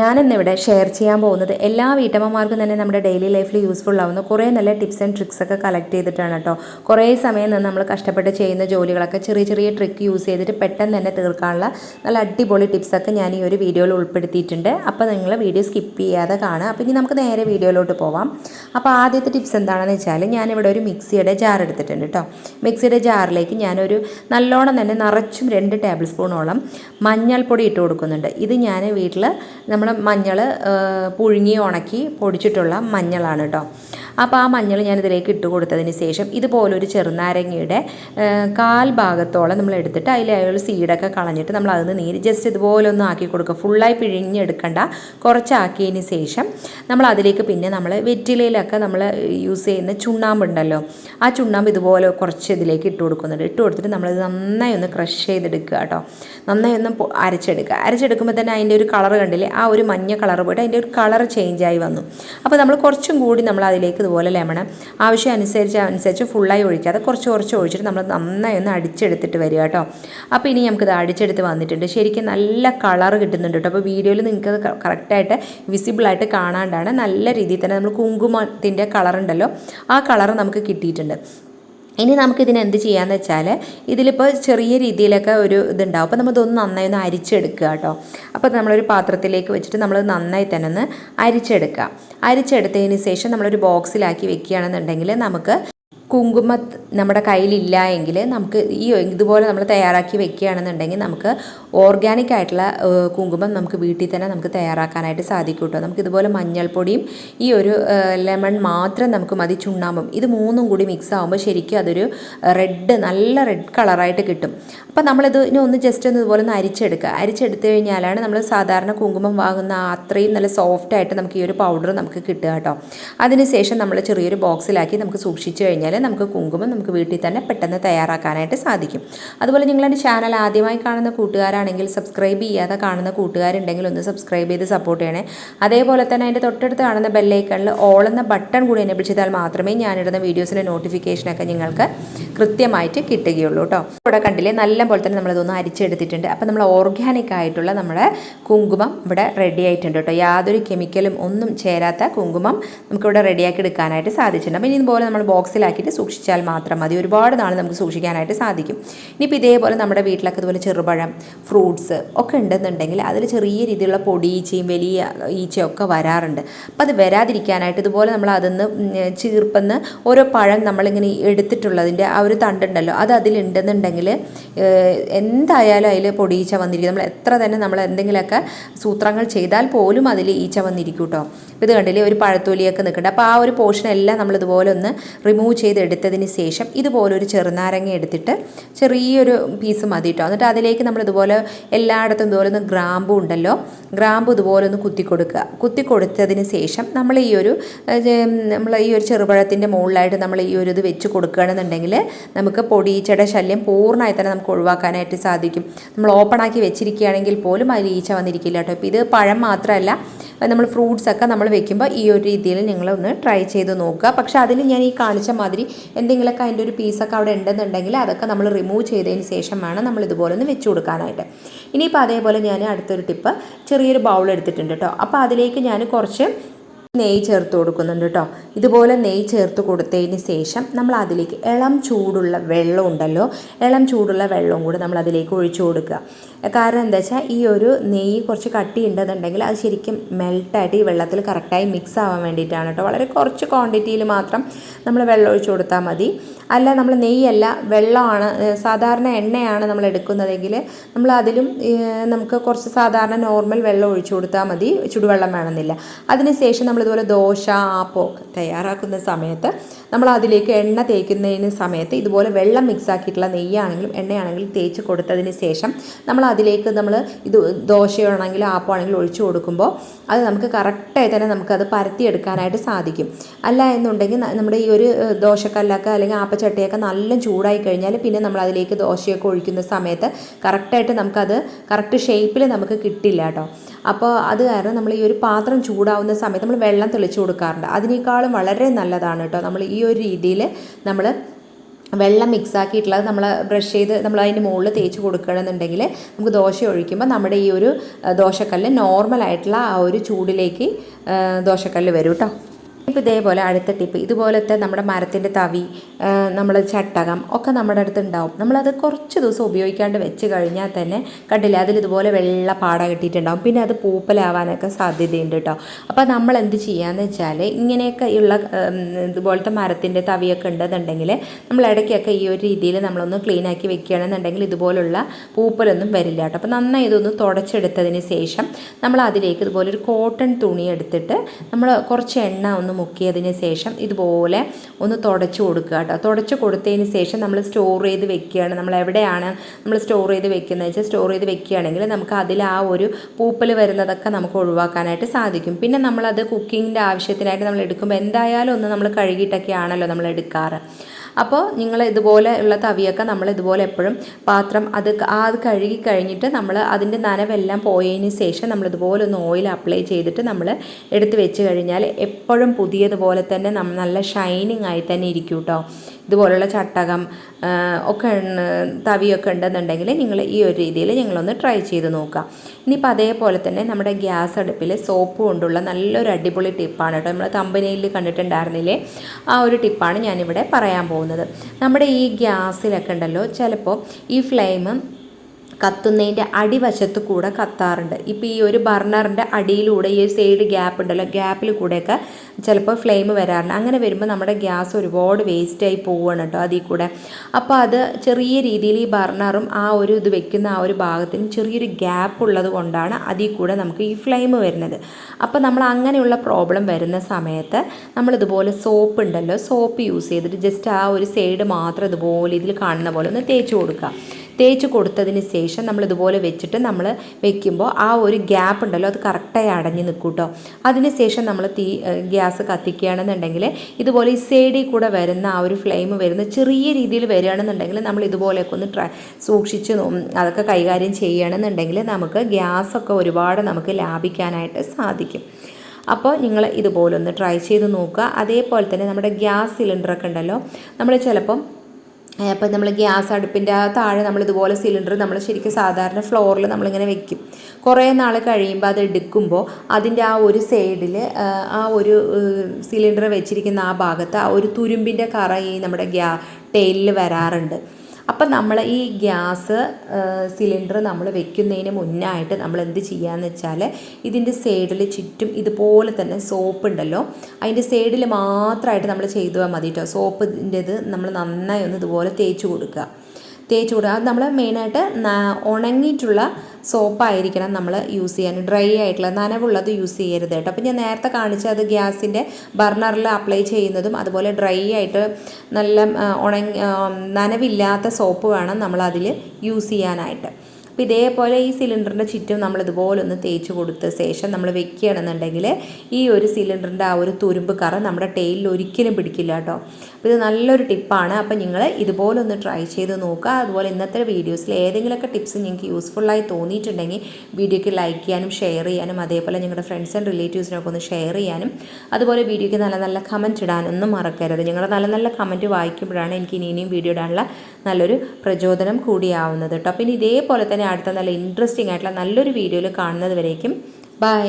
ഞാനിന്നിവിടെ ഷെയർ ചെയ്യാൻ പോകുന്നത് എല്ലാ വീട്ടമ്മമാർക്കും തന്നെ നമ്മുടെ ഡെയിലി ലൈഫിൽ യൂസ്ഫുൾ ആവുന്ന കുറേ നല്ല ടിപ്സ് ആൻഡ് ട്രിക്സ് ഒക്കെ കളക്ട് ചെയ്തിട്ടാണ് കേട്ടോ കുറേ സമയം നിന്ന് നമ്മൾ കഷ്ടപ്പെട്ട് ചെയ്യുന്ന ജോലികളൊക്കെ ചെറിയ ചെറിയ ട്രിക്ക് യൂസ് ചെയ്തിട്ട് പെട്ടെന്ന് തന്നെ തീർക്കാനുള്ള നല്ല അടിപൊളി ടിപ്സൊക്കെ ഞാൻ ഈ ഒരു വീഡിയോയിൽ ഉൾപ്പെടുത്തിയിട്ടുണ്ട്. അപ്പോൾ നിങ്ങൾ വീഡിയോ സ്കിപ്പ് ചെയ്യാതെ കാണുക. അപ്പോൾ ഇനി നമുക്ക് നേരെ വീഡിയോയിലോട്ട് പോവാം. അപ്പോൾ ആദ്യത്തെ ടിപ്സ് എന്താണെന്ന് വെച്ചാൽ ഞാനിവിടെ ഒരു മിക്സിയുടെ ജാർ എടുത്തിട്ടുണ്ട് കേട്ടോ മിക്സിയുടെ ജാറിലേക്ക് ഞാനൊരു നല്ലോണം തന്നെ നിറച്ചും രണ്ട് ടേബിൾ സ്പൂണോളം മഞ്ഞൾപ്പൊടി ഇട്ട് കൊടുക്കുന്നുണ്ട്. ഇത് ഞാൻ വീട്ടിൽ നമ്മൾ മഞ്ഞൾ പുഴുങ്ങി ഉണക്കി പൊടിച്ചിട്ടുള്ള മഞ്ഞളാണ് കേട്ടോ അപ്പോൾ ആ മഞ്ഞൾ ഞാൻ ഇതിലേക്ക് ഇട്ട് കൊടുത്തതിന് ശേഷം ഇതുപോലൊരു ചെറുനാരങ്ങയുടെ കാൽ ഭാഗത്തോളം നമ്മൾ എടുത്തിട്ട് അതിൽ സീഡൊക്കെ കളഞ്ഞിട്ട് നമ്മൾ അതിന് നീര് ജസ്റ്റ് ഇതുപോലെ ഒന്ന് ആക്കി കൊടുക്കുക. ഫുള്ളായി പിഴിഞ്ഞെടുക്കണ്ട. കുറച്ചാക്കിയതിന് ശേഷം നമ്മൾ അതിലേക്ക് പിന്നെ നമ്മൾ വെറ്റിലയിലൊക്കെ നമ്മൾ യൂസ് ചെയ്യുന്ന ചുണ്ണാമ്പുണ്ടല്ലോ ആ ചുണ്ണാമ്പ് ഇതുപോലെ കുറച്ച് ഇതിലേക്ക് ഇട്ട് കൊടുക്കുന്നുണ്ട്. ഇട്ട് കൊടുത്തിട്ട് നമ്മളിത് നന്നായി ഒന്ന് ക്രഷ് ചെയ്തെടുക്കുക കേട്ടോ. നന്നായി ഒന്ന് അരച്ചെടുക്കുക. അരച്ചെടുക്കുമ്പോൾ തന്നെ അതിന്റെ ഒരു കളർ കണ്ടില്ലേ? ആ ഒരു മഞ്ഞ കളർ പോയിട്ട് അതിന്റെ ഒരു കളർ ചേഞ്ച് ആയി വന്നു. അപ്പോൾ നമ്മൾ കുറച്ചും കൂടി നമ്മൾ അതിലേക്ക് ഇതുപോലെ ലെമൺ ആവശ്യം അനുസരിച്ച് അനുസരിച്ച് ഫുള്ളായി ഒഴിക്കാതെ കുറച്ച് കുറച്ച് ഒഴിച്ചിട്ട് നമ്മൾ നന്നായി ഒന്ന് അടിച്ചെടുത്തിട്ട് വരിക കേട്ടോ. അപ്പോൾ ഇനി നമുക്കിത് അടിച്ചെടുത്ത് വന്നിട്ടുണ്ട്. ശരിക്കും നല്ല കളർ കിട്ടുന്നുണ്ട് കേട്ടോ. അപ്പോൾ വീഡിയോയിൽ നിങ്ങൾക്ക് കറക്റ്റായിട്ട് വിസിബിളായിട്ട് കാണാണ്ടാണ്. നല്ല രീതിയിൽ തന്നെ നമ്മൾ കുങ്കുമത്തിന്റെ കളറുണ്ടല്ലോ ആ കളർ നമുക്ക് കിട്ടിയിട്ടുണ്ട്. ഇനി നമുക്കിതിന് എന്ത് ചെയ്യാന്ന് വെച്ചാൽ ഇതിലിപ്പോൾ ചെറിയ രീതിയിലൊക്കെ ഒരു ഇതുണ്ടാവും. അപ്പോൾ നമ്മൾ ഇതൊന്ന് നന്നായി ഒന്ന് അരിച്ചെടുക്കുക കേട്ടോ. അപ്പോൾ നമ്മളൊരു പാത്രത്തിലേക്ക് വെച്ചിട്ട് നമ്മൾ നന്നായി തന്നെ ഒന്ന് അരിച്ചെടുക്കുക. അരിച്ചെടുത്തതിന് ശേഷം നമ്മളൊരു ബോക്സിലാക്കി വെക്കുകയാണെന്നുണ്ടെങ്കിൽ നമുക്ക് കുങ്കുമ നമ്മുടെ കയ്യിലില്ല എങ്കിൽ നമുക്ക് ഈ ഇതുപോലെ നമ്മൾ തയ്യാറാക്കി വെക്കുകയാണെന്നുണ്ടെങ്കിൽ നമുക്ക് ഓർഗാനിക് ആയിട്ടുള്ള കുങ്കുമം നമുക്ക് വീട്ടിൽ തന്നെ നമുക്ക് തയ്യാറാക്കാനായിട്ട് സാധിക്കും കേട്ടോ. നമുക്ക് ഇതുപോലെ മഞ്ഞൾപ്പൊടിയും ഈ ഒരു ലെമൺ മാത്രം നമുക്ക് മതി ചുണ്ണാമ്പും. ഇത് മൂന്നും കൂടി മിക്സ് ആകുമ്പോൾ ശരിക്കും അതൊരു റെഡ് നല്ല റെഡ് കളറായിട്ട് കിട്ടും. അപ്പോൾ നമ്മളിത് ഇനി ഒന്ന് ജസ്റ്റ് ഒന്ന് ഇതുപോലെ ഒന്ന് അരിച്ചെടുക്കുക. അരിച്ചെടുത്തു കഴിഞ്ഞാലാണ് നമ്മൾ സാധാരണ കുങ്കുമം വാങ്ങുന്ന അത്രയും നല്ല സോഫ്റ്റ് ആയിട്ട് നമുക്ക് ഈ ഒരു പൗഡർ നമുക്ക് കിട്ടുക കേട്ടോ. അതിനുശേഷം നമ്മൾ ചെറിയൊരു ബോക്സിലാക്കി നമുക്ക് സൂക്ഷിച്ചു കഴിഞ്ഞാൽ നമുക്ക് കുങ്കുമം നമുക്ക് വീട്ടിൽ തന്നെ പെട്ടെന്ന് തയ്യാറാക്കാനായിട്ട് സാധിക്കും. അതുപോലെ നിങ്ങളുടെ ചാനൽ ആദ്യമായി കാണുന്ന കൂട്ടുകാരാണെങ്കിൽ സബ്സ്ക്രൈബ് ചെയ്യാതെ കാണുന്ന കൂട്ടുകാരുണ്ടെങ്കിൽ ഒന്ന് സബ്സ്ക്രൈബ് ചെയ്ത് സപ്പോർട്ട് ചെയ്യണേ. അതേപോലെ തന്നെ അതിന്റെ തൊട്ടടുത്ത് കാണുന്ന ബെല്ലൈക്കണിൽ ഓൾ എന്ന ബട്ടൺ കൂടി എന്നെ ചെയ്താൽ മാത്രമേ ഞാനിടുന്ന വീഡിയോസിന്റെ നോട്ടിഫിക്കേഷനൊക്കെ നിങ്ങൾക്ക് കൃത്യമായിട്ട് കിട്ടുകയുള്ളൂ കേട്ടോ ഇവിടെ കണ്ടില്ലേ? നല്ല പോലെ തന്നെ നമ്മളിതൊന്ന് അരിച്ചെടുത്തിട്ടുണ്ട്. അപ്പോൾ നമ്മൾ ഓർഗാനിക് ആയിട്ടുള്ള നമ്മുടെ കുങ്കുമം ഇവിടെ റെഡി ആയിട്ടുണ്ട് കേട്ടോ യാതൊരു കെമിക്കലും ഒന്നും ചേരാത്ത കുങ്കുമം നമുക്കിവിടെ റെഡിയാക്കി എടുക്കാനായിട്ട് സാധിച്ചിട്ടുണ്ട്. അപ്പോൾ ഇതുപോലെ നമ്മൾ ബോക്സിലാക്കിയിട്ട് സൂക്ഷിച്ചാൽ മാത്രം മതി. ഒരുപാട് നാൾ നമുക്ക് സൂക്ഷിക്കാനായിട്ട് സാധിക്കും. ഇനിയിപ്പോൾ ഇതേപോലെ നമ്മുടെ വീട്ടിലൊക്കെ ഇതുപോലെ ചെറുപഴം ഫ്രൂട്ട്സ് ഒക്കെ ഉണ്ടെന്നുണ്ടെങ്കിൽ അതിൽ ചെറിയ രീതിയിലുള്ള പൊടി ഈച്ചയും വലിയ ഈച്ചയൊക്കെ വരാറുണ്ട്. അപ്പോൾ അത് വരാതിരിക്കാനായിട്ട് ഇതുപോലെ നമ്മൾ അതിന്ന് ചീർപ്പെന്ന് ഓരോ പഴം നമ്മളിങ്ങനെ എടുത്തിട്ടുള്ളതിന്റെ ആ ഒരു തണ്ടുണ്ടല്ലോ അത് അതിലുണ്ടെന്നുണ്ടെങ്കിൽ എന്തായാലും അതിൽ പൊടിയീച്ച വന്നിരിക്കും. നമ്മൾ എത്ര തന്നെ നമ്മൾ എന്തെങ്കിലുമൊക്കെ സൂത്രങ്ങൾ ചെയ്താൽ പോലും അതിൽ ഈച്ച വന്നിരിക്കും കേട്ടോ. ഇത് കണ്ടില്ലേ ഒരു പഴത്തൊലിയൊക്കെ നിൽക്കുന്നുണ്ട്. അപ്പോൾ ആ ഒരു പോർഷൻ എല്ലാം നമ്മൾ ഇതുപോലെ ഒന്ന് റിമൂവ് ചെയ്ത് എടുത്തതിന് ശേഷം ഇതുപോലൊരു ചെറുനാരങ്ങ എടുത്തിട്ട് ചെറിയൊരു പീസ് മതി കേട്ടോ എന്നിട്ട് അതിലേക്ക് നമ്മൾ ഇതുപോലെ എല്ലായിടത്തും ഇതുപോലെ ഒന്ന് ഗ്രാമ്പു ഉണ്ടല്ലോ ഗ്രാമ്പു ഇതുപോലെ ഒന്ന് കുത്തി കൊടുക്കുക. കുത്തി കൊടുത്തതിന് ശേഷം നമ്മൾ ഈ ഒരു നമ്മൾ ഈ ഒരു ചെറുപഴത്തിന്റെ മുകളിലായിട്ട് നമ്മൾ ഈ ഒരു ഇത് വെച്ച് കൊടുക്കുകയാണെന്നുണ്ടെങ്കിൽ നമുക്ക് പൊടിയീച്ചയുടെ ശല്യം പൂർണമായി തന്നെ നമുക്ക് ഒഴിവാക്കാനായിട്ട് സാധിക്കും. നമ്മൾ ഓപ്പൺ ആക്കി വെച്ചിരിക്കുകയാണെങ്കിൽ പോലും അതിൽ ഈച്ച വന്നിരിക്കില്ല കേട്ടോ ഇപ്പോൾ ഇത് പഴം മാത്രമല്ല നമ്മൾ ഫ്രൂട്ട്സ് ഒക്കെ നമ്മൾ വെക്കുമ്പോൾ ഈ ഒരു രീതിയിൽ നിങ്ങളൊന്ന് ട്രൈ ചെയ്ത് നോക്കുക. പക്ഷേ അതിൽ ഞാൻ ഈ കാണിച്ച മാതിരി എന്തെങ്കിലുമൊക്കെ അതിന്റെ ഒരു പീസൊക്കെ അവിടെ ഉണ്ടെന്നുണ്ടെങ്കിൽ അതൊക്കെ നമ്മൾ റിമൂവ് ചെയ്തതിന് ശേഷം വേണം നമ്മൾ ഇതുപോലെ ഒന്ന് വെച്ച് കൊടുക്കാനായിട്ട്. ഇനിയിപ്പോൾ അതേപോലെ ഞാൻ അടുത്തൊരു ടിപ്പ് ചെറിയൊരു ബൗൾ എടുത്തിട്ടുണ്ട് കേട്ടോ. അപ്പോൾ അതിലേക്ക് ഞാൻ കുറച്ച് നെയ്യ് ചേർത്ത് കൊടുക്കുന്നുണ്ട് കേട്ടോ ഇതുപോലെ നെയ്യ് ചേർത്ത് കൊടുത്തതിന് ശേഷം നമ്മൾ അതിലേക്ക് ഇളം ചൂടുള്ള വെള്ളം ഉണ്ടല്ലോ ഇളം ചൂടുള്ള വെള്ളവും കൂടി നമ്മൾ അതിലേക്ക് ഒഴിച്ചു കൊടുക്കുക. കാരണം എന്താ വെച്ചാൽ ഈ ഒരു നെയ്യ് കുറച്ച് കട്ടി ഉണ്ടെന്നുണ്ടെങ്കിൽ അത് ശരിക്കും മെൽട്ടായിട്ട് ഈ വെള്ളത്തിൽ കറക്റ്റായി മിക്സ് ആവാൻ വേണ്ടിയിട്ടാണ് കേട്ടോ വളരെ കുറച്ച് ക്വാണ്ടിറ്റിയിൽ മാത്രം നമ്മൾ വെള്ളം ഒഴിച്ചു കൊടുത്താൽ മതി. അല്ല നമ്മൾ നെയ്യല്ല വെള്ളമാണ് സാധാരണ എണ്ണയാണ് നമ്മൾ എടുക്കുന്നതെങ്കിൽ നമ്മൾ അതിലും നമുക്ക് കുറച്ച് സാധാരണ നോർമൽ വെള്ളം ഒഴിച്ചു കൊടുത്താൽ മതി ചുടുവെള്ളം വേണമെന്നില്ല. അതിനുശേഷം നമ്മളിതുപോലെ ദോശ ആപ്പോ തയ്യാറാക്കുന്ന സമയത്ത് നമ്മൾ അതിലേക്ക് എണ്ണ തേക്കുന്നതിന് സമയത്ത് ഇതുപോലെ വെള്ളം മിക്സ് ആക്കിയിട്ടുള്ള നെയ്യാണെങ്കിലും എണ്ണയാണെങ്കിലും തേച്ച് കൊടുത്തതിന് ശേഷം നമ്മൾ അതിലേക്ക് നമ്മൾ ഇത് ദോശയാണെങ്കിലും ആപ്പോ ആണെങ്കിലും ഒഴിച്ചു കൊടുക്കുമ്പോൾ അത് നമുക്ക് കറക്റ്റായി തന്നെ നമുക്കത് പരത്തിയെടുക്കാനായിട്ട് സാധിക്കും. അല്ല എന്നുണ്ടെങ്കിൽ നമ്മുടെ ഈ ഒരു ദോശക്കല്ലൊക്കെ അല്ലെങ്കിൽ ആപ്പച്ചട്ടിയൊക്കെ നല്ല ചൂടായി കഴിഞ്ഞാൽ പിന്നെ നമ്മൾ അതിലേക്ക് ദോശയൊക്കെ ഒഴിക്കുന്ന സമയത്ത് കറക്റ്റായിട്ട് നമുക്കത് കറക്റ്റ് ഷേപ്പിൽ നമുക്ക് കിട്ടില്ല കേട്ടോ. അപ്പോൾ അത് കാരണം നമ്മൾ ഈ ഒരു പാത്രം ചൂടാവുന്ന സമയത്ത് നമ്മൾ വെള്ളം തെളിച്ചു കൊടുക്കാറുണ്ട്. അതിനേക്കാളും വളരെ നല്ലതാണ് കേട്ടോ. നമ്മൾ ഈ ഒരു രീതിയിൽ നമ്മൾ വെള്ളം മിക്സ് ആക്കിയിട്ടുള്ളത് നമ്മൾ ബ്രഷ് ചെയ്ത് നമ്മൾ അതിന്റെ മുകളിൽ തേച്ച് കൊടുക്കണമെന്നുണ്ടെങ്കിൽ നമുക്ക് ദോശ ഒഴിക്കുമ്പോൾ നമ്മുടെ ഈ ഒരു ദോശക്കല്ല് നോർമലായിട്ടുള്ള ആ ഒരു ചൂടിലേക്ക് ദോശക്കല്ല് വരും കേട്ടോ. ഇപ്പോൾ ഇതേപോലെ അടുത്ത ടിപ്പ് ഇതുപോലത്തെ നമ്മുടെ മരത്തിന്റെ തവി നമ്മൾ ചട്ടകം ഒക്കെ നമ്മുടെ അടുത്ത് ഉണ്ടാവും നമ്മളത് കുറച്ച് ദിവസം ഉപയോഗിക്കാണ്ട് വെച്ച് കഴിഞ്ഞാൽ തന്നെ കണ്ടില്ലേ അതിൽ ഇതുപോലെ വെള്ള പാട കിട്ടിയിട്ടുണ്ടാവും. പിന്നെ അത് പൂപ്പലാവാനൊക്കെ സാധ്യതയുണ്ട് കേട്ടോ അപ്പോൾ നമ്മൾ എന്ത് ചെയ്യാന്ന് വെച്ചാൽ ഇങ്ങനെയൊക്കെ ഉള്ള ഇതുപോലത്തെ മരത്തിന്റെ തവിയൊക്കെ ഉണ്ടെന്നുണ്ടെങ്കിൽ നമ്മൾ ഇടയ്ക്കൊക്കെ ഈ ഒരു രീതിയിൽ നമ്മളൊന്ന് ക്ലീൻ ആക്കി വെക്കുകയാണെന്നുണ്ടെങ്കിൽ ഇതുപോലുള്ള പൂപ്പലൊന്നും വരില്ല കേട്ടോ അപ്പോൾ നന്നായി ഇതൊന്ന് തുടച്ചെടുത്തതിന് ശേഷം നമ്മൾ അതിലേക്ക് ഇതുപോലെ ഒരു കോട്ടൺ തുണി എടുത്തിട്ട് നമ്മൾ കുറച്ച് എണ്ണ ഒന്ന് മുക്കിയതിന് ശേഷം ഇതുപോലെ ഒന്ന് തുടച്ച് കൊടുക്കുക കേട്ടോ. തുടച്ച് കൊടുത്തതിന് ശേഷം നമ്മൾ സ്റ്റോർ ചെയ്ത് വെക്കുകയാണ്. നമ്മൾ എവിടെയാണ് നമ്മൾ സ്റ്റോർ ചെയ്ത് വെക്കുന്നത് വെച്ചാൽ സ്റ്റോർ ചെയ്ത് വെക്കുകയാണെങ്കിൽ നമുക്ക് അതിൽ ആ ഒരു പൂപ്പൽ വരുന്നതൊക്കെ നമുക്ക് ഒഴിവാക്കാനായിട്ട് സാധിക്കും. പിന്നെ നമ്മളത് കുക്കിങ്ങിന്റെ ആവശ്യത്തിനായിട്ട് നമ്മൾ എടുക്കുമ്പോൾ എന്തായാലും ഒന്ന് നമ്മൾ കഴുകിയിട്ടൊക്കെ ആണല്ലോ നമ്മൾ എടുക്കാറ്. അപ്പോൾ നിങ്ങൾ ഇതുപോലെ ഉള്ള തവിയൊക്കെ നമ്മൾ ഇതുപോലെ എപ്പോഴും പാത്രം അത് ആ അത് കഴുകി കഴിഞ്ഞിട്ട് നമ്മൾ അതിന്റെ നനവെല്ലാം പോയതിന് ശേഷം നമ്മൾ ഇതുപോലെ ഒന്ന് ഓയിൽ അപ്ലൈ ചെയ്തിട്ട് നമ്മൾ എടുത്ത് വെച്ച് കഴിഞ്ഞാൽ എപ്പോഴും പുതിയതുപോലെ തന്നെ നമ്മൾ നല്ല ഷൈനിങ് ആയി തന്നെ ഇരിക്കും കേട്ടോ ഇതുപോലുള്ള ചട്ടകം ഒക്കെ തവിയൊക്കെ ഉണ്ടെന്നുണ്ടെങ്കിൽ നിങ്ങൾ ഈ ഒരു രീതിയിൽ ഞങ്ങളൊന്ന് ട്രൈ ചെയ്ത് നോക്കുക. ഇനിയിപ്പോൾ അതേപോലെ തന്നെ നമ്മുടെ ഗ്യാസ് അടുപ്പിൽ സോപ്പ് കൊണ്ടുള്ള നല്ലൊരു അടിപൊളി ടിപ്പാണ് കേട്ടോ. നമ്മൾ കമ്പനിയിൽ കണ്ടിട്ടുണ്ടായിരുന്നില്ലേ? ആ ഒരു ടിപ്പാണ് ഞാനിവിടെ പറയാൻ പോകുന്നത്. നമ്മുടെ ഈ ഗ്യാസിലൊക്കെ ഉണ്ടല്ലോ ചിലപ്പോൾ ഈ ഫ്ലെയിം കത്തുന്നതിന്റെ അടിവശത്ത് കൂടെ കത്താറുണ്ട്. ഇപ്പോൾ ഈ ഒരു ബർണറിന്റെ അടിയിലൂടെ ഈ സൈഡ് ഗ്യാപ്പ് ഉണ്ടല്ലോ ഗ്യാപ്പിൽ കൂടെയൊക്കെ ചിലപ്പോൾ ഫ്ലെയിം വരാറുണ്ട്. അങ്ങനെ വരുമ്പോൾ നമ്മുടെ ഗ്യാസ് ഒരുപാട് വേസ്റ്റായി പോവുകയാണ് കേട്ടോ അതിൽ കൂടെ. അപ്പോൾ അത് ചെറിയ രീതിയിൽ ഈ ബർണറും ആ ഒരു ഇത് വെക്കുന്ന ആ ഒരു ഭാഗത്തിന് ചെറിയൊരു ഗ്യാപ്പ് ഉള്ളത് കൊണ്ടാണ് അതിൽ കൂടെ നമുക്ക് ഈ ഫ്ലെയിം വരുന്നത്. അപ്പോൾ നമ്മൾ അങ്ങനെയുള്ള പ്രോബ്ലം വരുന്ന സമയത്ത് നമ്മളിതുപോലെ സോപ്പ് ഉണ്ടല്ലോ സോപ്പ് യൂസ് ചെയ്തിട്ട് ജസ്റ്റ് ആ ഒരു സൈഡ് മാത്രം ഇതുപോലെ ഇതിൽ കാണുന്ന പോലെ ഒന്ന് തേച്ച് കൊടുക്കുക. തേച്ച് കൊടുത്തതിന് ശേഷം നമ്മൾ ഇതുപോലെ വെച്ചിട്ട് നമ്മൾ വെക്കുമ്പോൾ ആ ഒരു ഗ്യാപ്പ് ഉണ്ടല്ലോ അത് കറക്റ്റായി അടഞ്ഞു നിൽക്കും കേട്ടോ അതിന് ശേഷം നമ്മൾ തീ ഗ്യാസ് കത്തിക്കുകയാണെന്നുണ്ടെങ്കിൽ ഇതുപോലെ ഈ സൈഡിൽ കൂടെ വരുന്ന ആ ഒരു ഫ്ലെയിം വരുന്ന ചെറിയ രീതിയിൽ വരികയാണെന്നുണ്ടെങ്കിൽ നമ്മൾ ഇതുപോലെയൊക്കെ ഒന്ന് ട്രൈ സൂക്ഷിച്ച് അതൊക്കെ കൈകാര്യം ചെയ്യുകയാണെന്നുണ്ടെങ്കിൽ നമുക്ക് ഗ്യാസൊക്കെ ഒരുപാട് നമുക്ക് ലാഭിക്കാനായിട്ട് സാധിക്കും. അപ്പോൾ നിങ്ങൾ ഇതുപോലൊന്ന് ട്രൈ ചെയ്ത് നോക്കുക. അതേപോലെ തന്നെ നമ്മുടെ ഗ്യാസ് സിലിണ്ടറൊക്കെ ഉണ്ടല്ലോ നമ്മൾ ചിലപ്പം അപ്പോൾ നമ്മൾ ഗ്യാസ് അടുപ്പിന്റെ ആ താഴെ നമ്മൾ ഇതുപോലെ സിലിണ്ടർ നമ്മൾ ശരിക്കും സാധാരണ ഫ്ലോറിൽ നമ്മളിങ്ങനെ വെക്കും. കുറേ നാൾ കഴിയുമ്പോൾ അത് എടുക്കുമ്പോൾ അതിന്റെ ആ ഒരു സൈഡിൽ ആ ഒരു സിലിണ്ടർ വെച്ചിരിക്കുന്ന ആ ഭാഗത്ത് ആ ഒരു തുരുമ്പിന്റെ കറ ഈ നമ്മുടെ ഗ്യാ ടെയിലിൽ വരാറുണ്ട്. അപ്പം നമ്മൾ ഈ ഗ്യാസ് സിലിണ്ടർ നമ്മൾ വെക്കുന്നതിന് മുന്നായിട്ട് നമ്മൾ എന്ത് ചെയ്യാന്ന് വെച്ചാൽ ഇതിന്റെ സൈഡിൽ ചുറ്റും ഇതുപോലെ തന്നെ സോപ്പ് ഉണ്ടല്ലോ. അതിന്റെ സൈഡിൽ മാത്രമായിട്ട് നമ്മൾ ചെയ്താൽ മതി കേട്ടോ സോപ്പിന്റെത് നമ്മൾ നന്നായി ഒന്ന് ഇതുപോലെ തേച്ച് കൊടുക്കുക. തേച്ച് കൊടുക്കുക. അത് നമ്മൾ മെയിനായിട്ട് ഉണങ്ങിയിട്ടുള്ള സോപ്പായിരിക്കണം നമ്മൾ യൂസ് ചെയ്യാൻ. ഡ്രൈ ആയിട്ടുള്ള നനവുള്ളത് യൂസ് ചെയ്യരുത് കേട്ടോ. അപ്പോൾ ഞാൻ നേരത്തെ കാണിച്ച അത് ഗ്യാസിന്റെ ബർണറിൽ അപ്ലൈ ചെയ്യുന്നതും അതുപോലെ ഡ്രൈ ആയിട്ട് നല്ല ഉണങ്ങി നനവില്ലാത്ത സോപ്പ് വേണം നമ്മൾ യൂസ് ചെയ്യാനായിട്ട്. അപ്പോൾ ഇതേപോലെ ഈ സിലിണ്ടറിന്റെ ചുറ്റും നമ്മൾ ഇതുപോലെ ഒന്ന് തേച്ച് കൊടുത്ത ശേഷം നമ്മൾ വെക്കുകയാണെന്നുണ്ടെങ്കിൽ ഈ ഒരു സിലിണ്ടറിന്റെ ആ ഒരു തുരുമ്പ് കറ നമ്മുടെ ടെയിലിൽ ഒരിക്കലും പിടിക്കില്ല കേട്ടോ. അപ്പോൾ ഇത് നല്ലൊരു ടിപ്പാണ്. അപ്പോൾ നിങ്ങൾ ഇതുപോലെ ഒന്ന് ട്രൈ ചെയ്ത് നോക്കുക. അതുപോലെ ഇന്നത്തെ വീഡിയോസിൽ ഏതെങ്കിലുമൊക്കെ ടിപ്സ് നിങ്ങൾക്ക് യൂസ്ഫുള്ളായി തോന്നിയിട്ടുണ്ടെങ്കിൽ വീഡിയോയ്ക്ക് ലൈക്ക് ചെയ്യാനും ഷെയർ ചെയ്യാനും അതേപോലെ നിങ്ങളുടെ ഫ്രണ്ട്സ് ആൻഡ് റിലേറ്റീവ്സിനൊക്കെ ഒന്ന് ഷെയർ ചെയ്യാനും. അതുപോലെ വീഡിയോയ്ക്ക് നല്ല നല്ല കമന്റ് ഇടാനൊന്നും മറക്കരുത്. നിങ്ങളുടെ നല്ല നല്ല കമന്റ് വായിക്കുമ്പോഴാണ് എനിക്ക് ഇനി ഇനിയും വീഡിയോ ഇടാനുള്ള നല്ലൊരു പ്രചോദനം കൂടിയാവുന്നത് കേട്ടോ പിന്നെ ഇതേപോലെ തന്നെ അടുത്ത നല്ല ഇൻട്രസ്റ്റിംഗ് ആയിട്ടുള്ള നല്ലൊരു വീഡിയോയിൽ കാണുന്നത് വരേക്കും. ബൈ